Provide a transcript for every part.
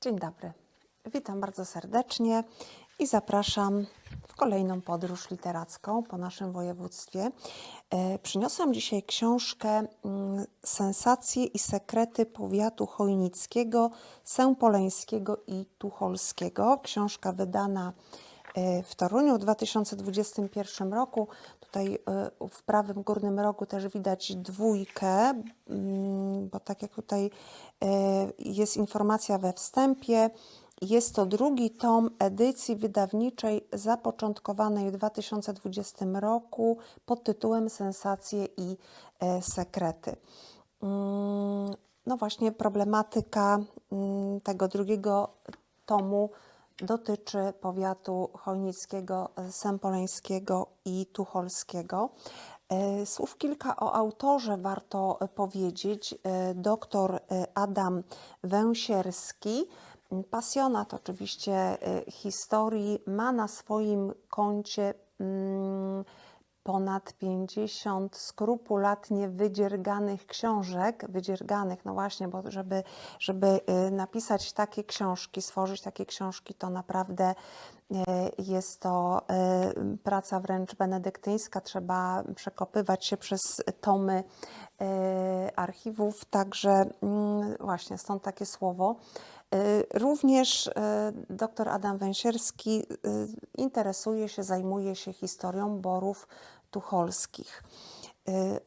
Dzień dobry. Witam bardzo serdecznie i zapraszam w kolejną podróż literacką po naszym województwie. E, Przyniosłam dzisiaj książkę mm, Sensacje i sekrety powiatu chojnickiego, sępoleńskiego i tucholskiego. Książka wydana w Toruniu w 2021 roku. Tutaj e, w prawym górnym rogu też widać dwójkę, mm, bo tak jak tutaj e, jest informacja we wstępie, jest to drugi tom edycji wydawniczej zapoczątkowanej w 2020 roku pod tytułem Sensacje i sekrety. Mm, No właśnie problematyka mm, tego drugiego tomu dotyczy powiatu chojnickiego, e, sępoleńskiego i tucholskiego. E, Słów kilka o autorze warto powiedzieć. E, Doktor Adam Węsierski, pasjonat oczywiście historii, ma na swoim koncie mm, ponad 50 skrupulatnie wydzierganych książek, wydzierganych, no właśnie, bo żeby, żeby y, napisać takie książki, stworzyć takie książki, to naprawdę y, jest to y, praca wręcz benedyktyńska, trzeba przekopywać się przez tomy archiwów, także mm, właśnie stąd takie słowo. Również dr Adam Węsierski interesuje się, zajmuje się historią borów tucholskich. Y,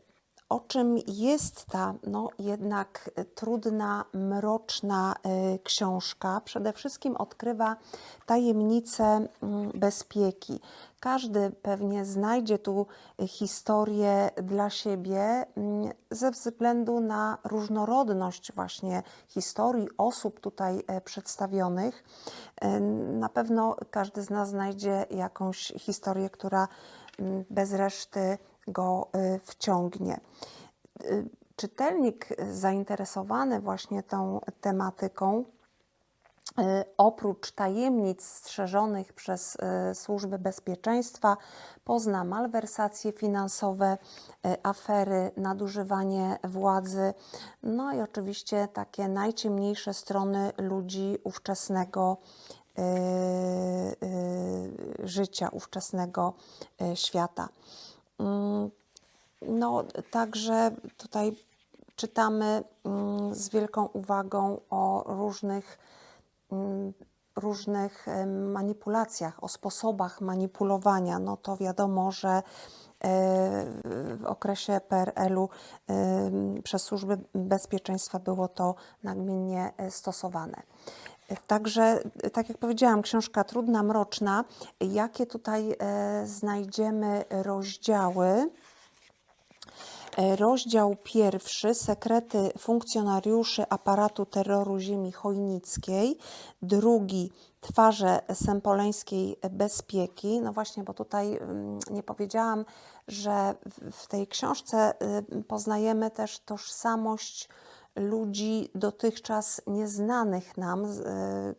O czym jest ta no, jednak trudna, mroczna y, książka? Przede wszystkim odkrywa tajemnicę mm, bezpieki. Każdy pewnie znajdzie tu historię dla siebie mm, ze względu na różnorodność właśnie historii, osób tutaj e, przedstawionych. E, Na pewno każdy z nas znajdzie jakąś historię, która bez reszty go y, wciągnie. Y, Czytelnik zainteresowany właśnie tą tematyką, y, oprócz tajemnic strzeżonych przez służby bezpieczeństwa, pozna malwersacje finansowe, afery, nadużywanie władzy, no i oczywiście takie najciemniejsze strony ludzi ówczesnego życia, ówczesnego y, świata. Mm, No, także tutaj czytamy mm, z wielką uwagą o różnych, mm, różnych manipulacjach, o sposobach manipulowania. No to wiadomo, że e, w okresie PRL-u przez służby bezpieczeństwa było to nagminnie e, stosowane. Także, tak jak powiedziałam, książka trudna, mroczna. Jakie tutaj e, znajdziemy rozdziały? E, Rozdział pierwszy Sekrety funkcjonariuszy aparatu terroru ziemi chojnickiej. Drugi Twarze sępoleńskiej bezpieki. No właśnie, bo tutaj mm, nie powiedziałam, że w- w tej książce y, poznajemy też tożsamość ludzi dotychczas nieznanych nam, y,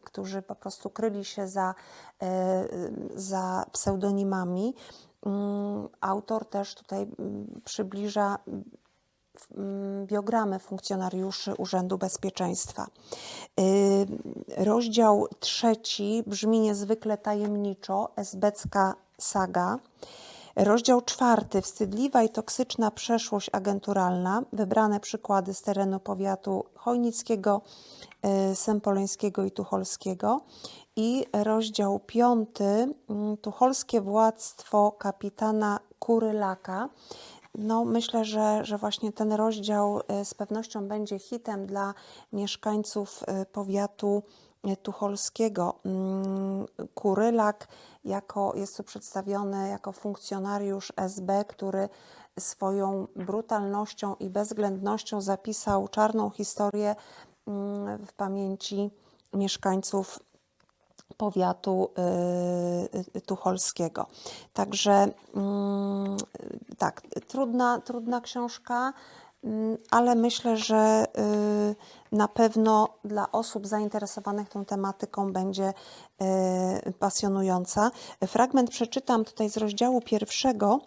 którzy po prostu kryli się za, y, za pseudonimami. Mm, Autor też tutaj mm, przybliża mm, biogramy funkcjonariuszy Urzędu Bezpieczeństwa. Y, Rozdział trzeci brzmi niezwykle tajemniczo, esbecka saga. Rozdział czwarty, wstydliwa i toksyczna przeszłość agenturalna, wybrane przykłady z terenu powiatu chojnickiego, y, sępoleńskiego i tucholskiego. I rozdział piąty, mm, tucholskie władztwo kapitana Kurylaka. No, myślę, że, że właśnie ten rozdział y, z pewnością będzie hitem dla mieszkańców y, powiatu tucholskiego. Mm, Kurylak jako, jest tu przedstawiony jako funkcjonariusz SB, który swoją brutalnością i bezwzględnością zapisał czarną historię mm, w pamięci mieszkańców powiatu y, y, tucholskiego. Także mm, tak, trudna, trudna książka, ale myślę, że y, na pewno dla osób zainteresowanych tą tematyką będzie y, pasjonująca. Fragment przeczytam tutaj z rozdziału pierwszego.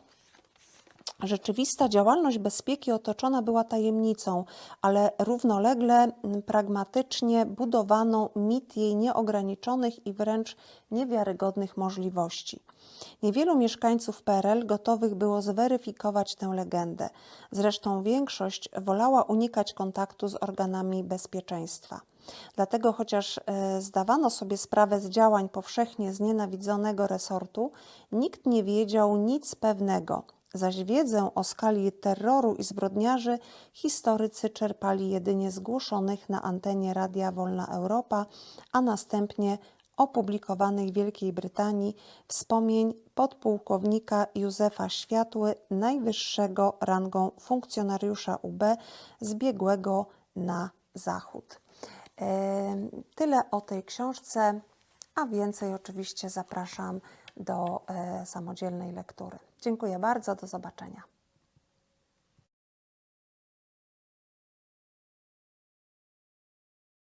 Rzeczywista działalność bezpieki otoczona była tajemnicą, ale równolegle mm, pragmatycznie budowano mit jej nieograniczonych i wręcz niewiarygodnych możliwości. Niewielu mieszkańców PRL gotowych było zweryfikować tę legendę. Zresztą większość wolała unikać kontaktu z organami bezpieczeństwa. Dlatego, chociaż e, zdawano sobie sprawę z działań powszechnie znienawidzonego resortu, nikt nie wiedział nic pewnego, zaś wiedzę o skali terroru i zbrodniarzy historycy czerpali jedynie z na antenie Radia Wolna Europa, a następnie opublikowanych w Wielkiej Brytanii wspomnień podpułkownika Józefa Światły, najwyższego rangą funkcjonariusza UB zbiegłego na zachód. Tyle o tej książce, a więcej oczywiście zapraszam do e, samodzielnej lektury. Dziękuję bardzo, do zobaczenia.